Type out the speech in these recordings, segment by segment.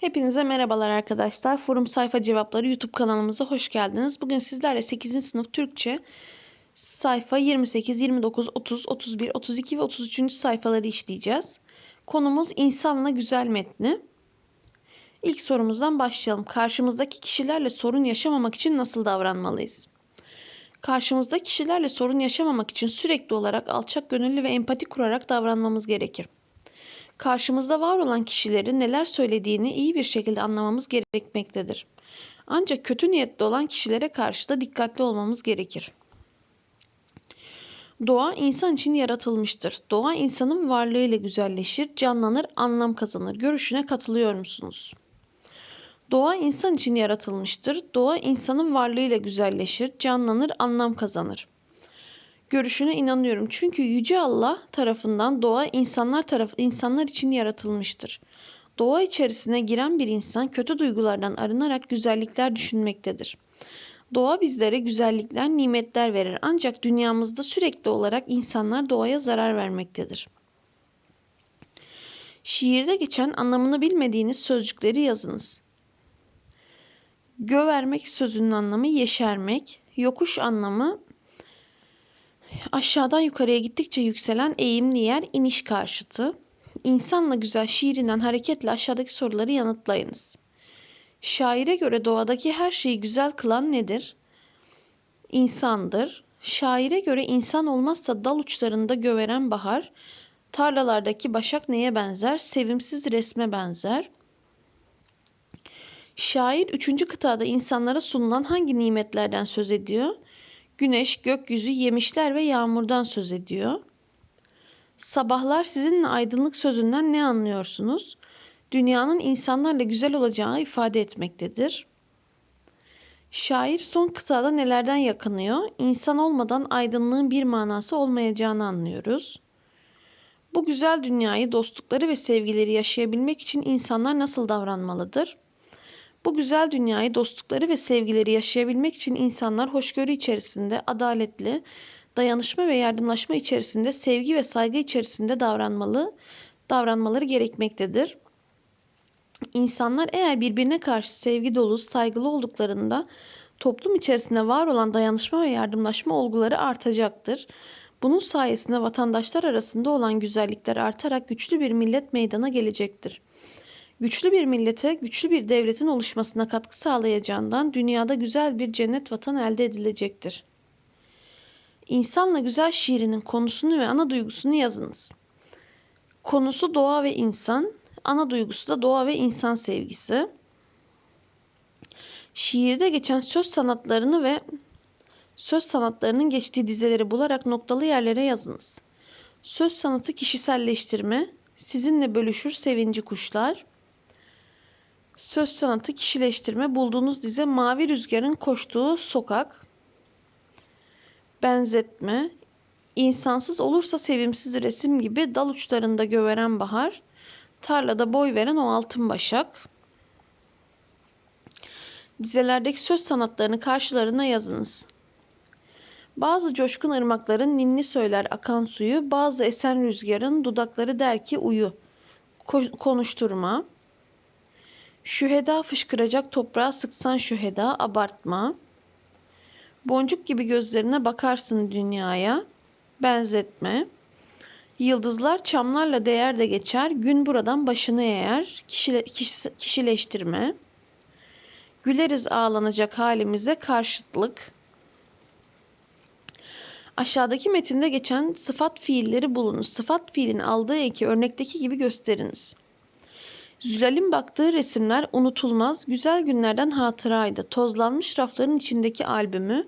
Hepinize merhabalar arkadaşlar. Forum Sayfa Cevapları YouTube kanalımıza hoş geldiniz. Bugün sizlerle 8. sınıf Türkçe sayfa 28, 29, 30, 31, 32 ve 33. sayfaları işleyeceğiz. Konumuz insanla güzel metni. İlk sorumuzdan başlayalım. Karşımızdaki kişilerle sorun yaşamamak için nasıl davranmalıyız? Karşımızdaki kişilerle sorun yaşamamak için sürekli olarak alçak gönüllü ve empati kurarak davranmamız gerekir karşımızda var olan kişilerin neler söylediğini iyi bir şekilde anlamamız gerekmektedir. Ancak kötü niyetli olan kişilere karşı da dikkatli olmamız gerekir. Doğa insan için yaratılmıştır. Doğa insanın varlığıyla güzelleşir, canlanır, anlam kazanır. Görüşüne katılıyor musunuz? Doğa insan için yaratılmıştır. Doğa insanın varlığıyla güzelleşir, canlanır, anlam kazanır görüşüne inanıyorum. Çünkü yüce Allah tarafından doğa insanlar taraf insanlar için yaratılmıştır. Doğa içerisine giren bir insan kötü duygulardan arınarak güzellikler düşünmektedir. Doğa bizlere güzellikler, nimetler verir. Ancak dünyamızda sürekli olarak insanlar doğaya zarar vermektedir. Şiirde geçen anlamını bilmediğiniz sözcükleri yazınız. Gövermek sözünün anlamı yeşermek, yokuş anlamı Aşağıdan yukarıya gittikçe yükselen eğimli yer iniş karşıtı. İnsanla güzel şiirinden hareketle aşağıdaki soruları yanıtlayınız. Şaire göre doğadaki her şeyi güzel kılan nedir? İnsandır. Şaire göre insan olmazsa dal uçlarında göveren bahar, tarlalardaki başak neye benzer? Sevimsiz resme benzer. Şair üçüncü kıtada insanlara sunulan hangi nimetlerden söz ediyor? Güneş, gökyüzü, yemişler ve yağmurdan söz ediyor. Sabahlar sizinle aydınlık sözünden ne anlıyorsunuz? Dünyanın insanlarla güzel olacağını ifade etmektedir. Şair son kıtada nelerden yakınıyor? İnsan olmadan aydınlığın bir manası olmayacağını anlıyoruz. Bu güzel dünyayı dostlukları ve sevgileri yaşayabilmek için insanlar nasıl davranmalıdır? Bu güzel dünyayı, dostlukları ve sevgileri yaşayabilmek için insanlar hoşgörü içerisinde, adaletli, dayanışma ve yardımlaşma içerisinde, sevgi ve saygı içerisinde davranmalı, davranmaları gerekmektedir. İnsanlar eğer birbirine karşı sevgi dolu, saygılı olduklarında toplum içerisinde var olan dayanışma ve yardımlaşma olguları artacaktır. Bunun sayesinde vatandaşlar arasında olan güzellikler artarak güçlü bir millet meydana gelecektir güçlü bir millete, güçlü bir devletin oluşmasına katkı sağlayacağından dünyada güzel bir cennet vatan elde edilecektir. İnsanla Güzel şiirinin konusunu ve ana duygusunu yazınız. Konusu doğa ve insan, ana duygusu da doğa ve insan sevgisi. Şiirde geçen söz sanatlarını ve söz sanatlarının geçtiği dizeleri bularak noktalı yerlere yazınız. Söz sanatı kişiselleştirme, sizinle bölüşür sevinci kuşlar, Söz sanatı kişileştirme bulduğunuz dize Mavi Rüzgar'ın koştuğu sokak. Benzetme. insansız olursa sevimsiz resim gibi dal uçlarında göveren bahar. Tarlada boy veren o altın başak. Dizelerdeki söz sanatlarını karşılarına yazınız. Bazı coşkun ırmakların ninni söyler akan suyu, bazı esen rüzgarın dudakları der ki uyu. Ko- konuşturma. Şüheda fışkıracak toprağa sıksan şüheda abartma. Boncuk gibi gözlerine bakarsın dünyaya. Benzetme. Yıldızlar çamlarla değer de geçer. Gün buradan başını eğer. Kişile, kişi, kişileştirme. Güleriz ağlanacak halimize karşıtlık. Aşağıdaki metinde geçen sıfat fiilleri bulunuz. Sıfat fiilin aldığı eki örnekteki gibi gösteriniz. Zülal'in baktığı resimler unutulmaz, güzel günlerden hatıraydı. Tozlanmış rafların içindeki albümü,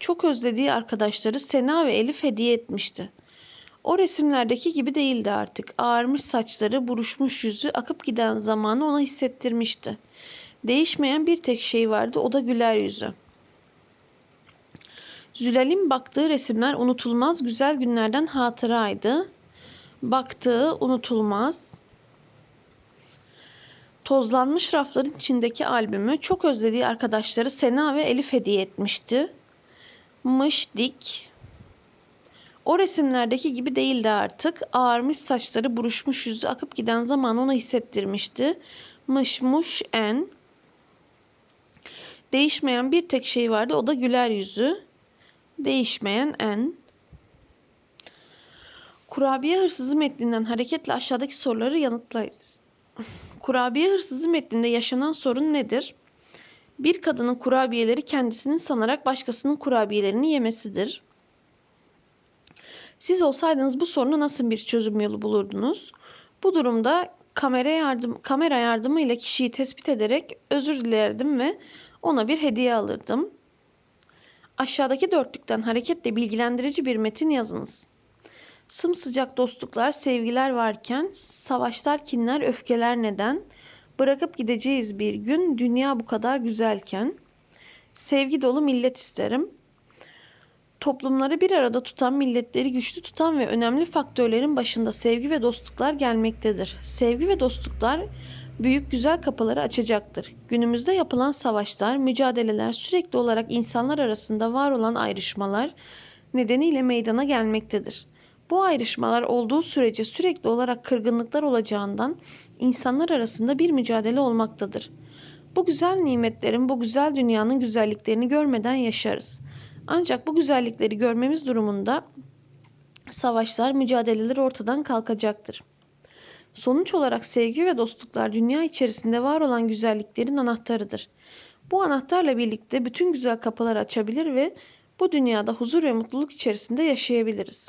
çok özlediği arkadaşları Sena ve Elif hediye etmişti. O resimlerdeki gibi değildi artık. Ağarmış saçları, buruşmuş yüzü, akıp giden zamanı ona hissettirmişti. Değişmeyen bir tek şey vardı, o da güler yüzü. Zülal'in baktığı resimler unutulmaz, güzel günlerden hatıraydı. Baktığı unutulmaz, Tozlanmış rafların içindeki albümü çok özlediği arkadaşları Sena ve Elif hediye etmişti. Mış dik. O resimlerdeki gibi değildi artık. Ağarmış saçları, buruşmuş yüzü akıp giden zaman ona hissettirmişti. mış, muş, en. Değişmeyen bir tek şey vardı. O da güler yüzü. Değişmeyen en. Kurabiye hırsızı metninden hareketle aşağıdaki soruları yanıtlayınız. Kurabiye hırsızı metninde yaşanan sorun nedir? Bir kadının kurabiyeleri kendisinin sanarak başkasının kurabiyelerini yemesidir. Siz olsaydınız bu soruna nasıl bir çözüm yolu bulurdunuz? Bu durumda kamera yardım kamera yardımıyla kişiyi tespit ederek özür dilerdim ve ona bir hediye alırdım. Aşağıdaki dörtlükten hareketle bilgilendirici bir metin yazınız. Sımsıcak dostluklar, sevgiler varken, savaşlar, kinler, öfkeler neden? Bırakıp gideceğiz bir gün, dünya bu kadar güzelken. Sevgi dolu millet isterim. Toplumları bir arada tutan, milletleri güçlü tutan ve önemli faktörlerin başında sevgi ve dostluklar gelmektedir. Sevgi ve dostluklar büyük güzel kapıları açacaktır. Günümüzde yapılan savaşlar, mücadeleler sürekli olarak insanlar arasında var olan ayrışmalar nedeniyle meydana gelmektedir. Bu ayrışmalar olduğu sürece sürekli olarak kırgınlıklar olacağından insanlar arasında bir mücadele olmaktadır. Bu güzel nimetlerin, bu güzel dünyanın güzelliklerini görmeden yaşarız. Ancak bu güzellikleri görmemiz durumunda savaşlar, mücadeleler ortadan kalkacaktır. Sonuç olarak sevgi ve dostluklar dünya içerisinde var olan güzelliklerin anahtarıdır. Bu anahtarla birlikte bütün güzel kapıları açabilir ve bu dünyada huzur ve mutluluk içerisinde yaşayabiliriz.